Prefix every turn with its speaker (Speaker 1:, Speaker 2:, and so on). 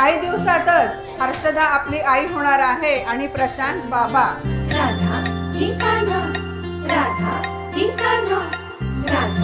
Speaker 1: काही दिवसातच हर्षदा आपली आई होणार आहे आणि प्रशांत बाबा.
Speaker 2: राधा राधा राधा.